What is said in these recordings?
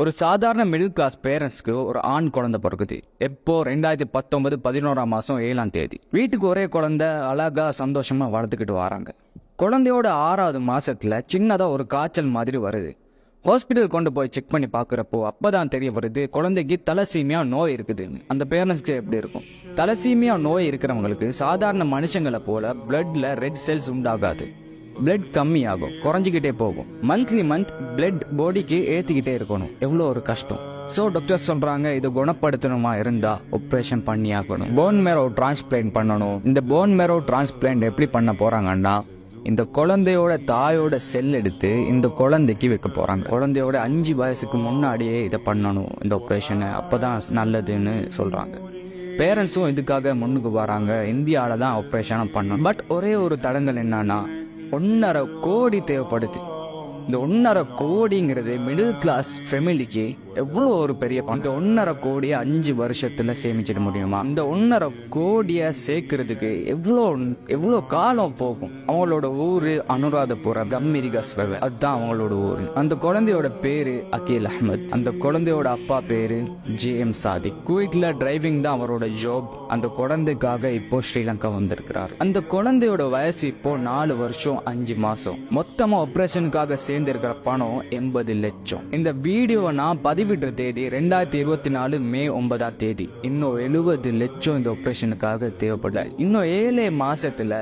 ஒரு சாதாரண middle class பேரண்ட்ஸ்க்கு ஒரு ஆண் குழந்தை பிறகுது எப்போ ரெண்டாயிரத்தி பத்தொன்பது பதினோராம் மாதம் ஏழாம் தேதி. வீட்டுக்கு ஒரே குழந்தை அழகா சந்தோஷமாக வளர்த்துக்கிட்டு வராங்க. குழந்தையோட ஆறாவது மாதத்தில் சின்னதாக ஒரு காய்ச்சல் மாதிரி வருது. ஹாஸ்பிட்டல் கொண்டு போய் செக் பண்ணி பார்க்குறப்போ அப்போ தான் தெரிய வருது குழந்தைக்கு தலசீமியா நோய் இருக்குதுன்னு. அந்த பேரண்ட்ஸ்க்கு எப்படி இருக்கும்? தலசீமியா நோய் இருக்கிறவங்களுக்கு சாதாரண மனுஷங்களை போல பிளட்ல ரெட் செல்ஸ் உண்டாகாது. பிளட் கம்மியாகும் குறைஞ்சிக்கிட்டே போகும். மந்த்லி மந்த் பிளட் பாடிக்கு ஏற்றிக்கிட்டே இருக்கணும். எவ்வளோ ஒரு கஷ்டம். ஸோ டாக்டர் சொல்றாங்க இதை குணப்படுத்தணுமா இருந்தா ஆப்ரேஷன் பண்ணி ஆகணும் போன் மேரோ டிரான்ஸ்பிளான்ட் பண்ணணும். இந்த போன் மேரோ டிரான்ஸ்பிளான்ட் எப்படி பண்ண போறாங்கன்னா இந்த குழந்தையோட தாயோட செல் எடுத்து இந்த குழந்தைக்கு வைக்க போறாங்க. குழந்தையோட அஞ்சு வயசுக்கு முன்னாடியே இதை பண்ணணும் இந்த ஆப்ரேஷனை அப்பதான் நல்லதுன்னு சொல்றாங்க. பேரண்ட்ஸும் இதுக்காக முன்னுக்கு வராங்க. இந்தியாவில தான் ஆப்ரேஷனை பண்ணணும். பட் ஒரே ஒரு தடங்கள் என்னன்னா ஒன்னரை கோடி தேவைப்படுது. இந்த ஒன்னரை கோடிங்கிறது மிடில் கிளாஸ் ஃபெமிலிக்கு எவ்வளோ ஒரு பெரிய பணம் இந்த ஒன்றரை கோடியை அஞ்சு வருஷத்தில் சேமிச்சிட முடியுமா? இந்த ஒன்றரை கோடியை சேர்க்கறதுக்கு எவ்வளோ எவ்வளோ காலம் போகும்? அவங்களோட ஊர் அனுராதபுர கம்மிரிகாஸ் அதுதான் அவங்களோட ஊர். அந்த குழந்தையோட பேரு அகீல் அஹ்மத். அந்த குழந்தையோட அப்பா பேரு ஜே எம் சாதி குவைட்ல டிரைவிங் தான் அவரோட ஜாப் அந்த குழந்தைக்காக இப்போ ஸ்ரீலங்கா வந்திருக்கிறார். அந்த குழந்தையோட வயசு இப்போ நாலு வருஷம் அஞ்சு மாசம். மொத்தமா ஆபரேஷனுக்காக சேர்ந்திருக்கிற பணம் எண்பது லட்சம். இந்த வீடியோ நான் பதிவு பதிவிடுற தேதி ரெண்டாயிரத்தி இருபத்தி நாலு மே ஒன்பதாம் தேதி. இன்னும் எழுபது லட்சம் இந்த ஆப்ரேஷனுக்காக தேவைப்படல இன்னும் ஏழே மாசத்துல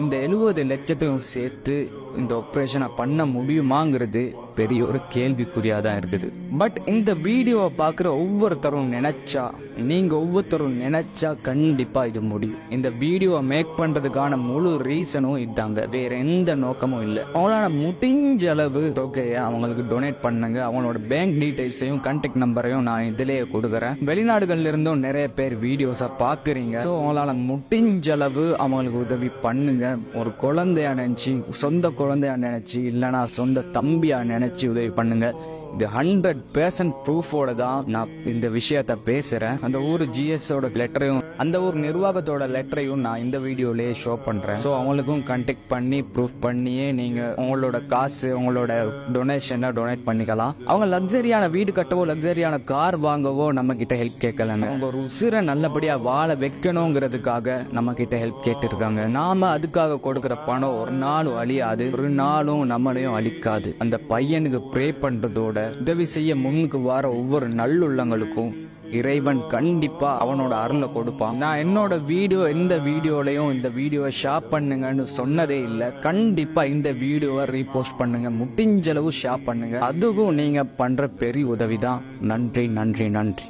இந்த எழுபது லட்சத்தையும் சேர்த்து இந்த ஆப்ரேஷனை பண்ண முடியுமாங்கிறது பெரிய ஒரு கேள்விக்குறியாக தான் இருக்குது. பட் இந்த வீடியோவை பார்க்குற ஒவ்வொருத்தரும் நினைச்சா நீங்கள் ஒவ்வொருத்தரும் நினைச்சா கண்டிப்பாக இது முடியும். இந்த வீடியோவை மேக் பண்றதுக்கான முழு ரீசனும் இதாங்க. வேற எந்த நோக்கமும் இல்லை. அவங்களால முடிஞ்ச அளவு தொகையை அவங்களுக்கு டொனேட் பண்ணுங்க. அவங்களோட பேங்க் டீட்டெயில்ஸையும் கான்டாக்ட் நம்பரையும் நான் இதிலேயே கொடுக்குறேன். வெளிநாடுகள்ல இருந்தும் நிறைய பேர் வீடியோஸை பார்க்குறீங்க. ஸோ அவங்களால முடிஞ்ச அளவு அவங்களுக்கு உதவி பண்ணுங்க. ஒரு குழந்தையா நினைச்சு சொந்த குழந்தையா நினைச்சு இல்லைன்னா சொந்த தம்பியா நினைச்சு உதவி பண்ணுங்க. இது ஹண்ட்ரட் பெர்சன்ட் ப்ரூஃபோட தான் நான் இந்த விஷயத்த பேசுறேன். அந்த ஊர் ஜிஎஸோட லெட்டரையும் அந்த ஊர் நிர்வாகத்தோட லெட்டரையும் நான் இந்த வீடியோலயே ஷோ பண்றேன். ஸோ அவங்களுக்கும் கண்டெக்ட் பண்ணி ப்ரூஃப் பண்ணியே நீங்க உங்களோட காசு உங்களோட டொனேஷனை டொனேட் பண்ணிக்கலாம். அவங்க லக்ஸரியான வீடு கட்டவோ லக்ஸரியான கார் வாங்கவோ நம்ம கிட்ட ஹெல்ப் கேட்கலன்னு. அவங்க ஒரு உசிரை நல்லபடியா வாழ வைக்கணுங்கிறதுக்காக நம்ம கிட்ட ஹெல்ப் கேட்டிருக்காங்க. நாம அதுக்காக கொடுக்குற பணம் ஒரு நாளும் அழியாது. ஒரு நாளும் நம்மளையும் அழிக்காது. அந்த பையனுக்கு ப்ரே பண்றதோட உதவி செய்ய முன்னுக்கு வர ஒவ்வொரு நல்லுள்ளங்களுக்கும் இறைவன் கண்டிப்பா அவனோட அருளை கொடுப்பான். நான் என்னோட வீடியோ எந்த வீடியோலையும் இந்த வீடியோவை ஷேர் பண்ணுங்கன்னு சொன்னதே இல்லை. கண்டிப்பா இந்த வீடியோவை ரீபோஸ்ட் பண்ணுங்க. முடிஞ்ச அளவு ஷேர் பண்ணுங்க. அதுவும் நீங்க பண்ற பெரிய உதவி தான் நன்றி நன்றி நன்றி.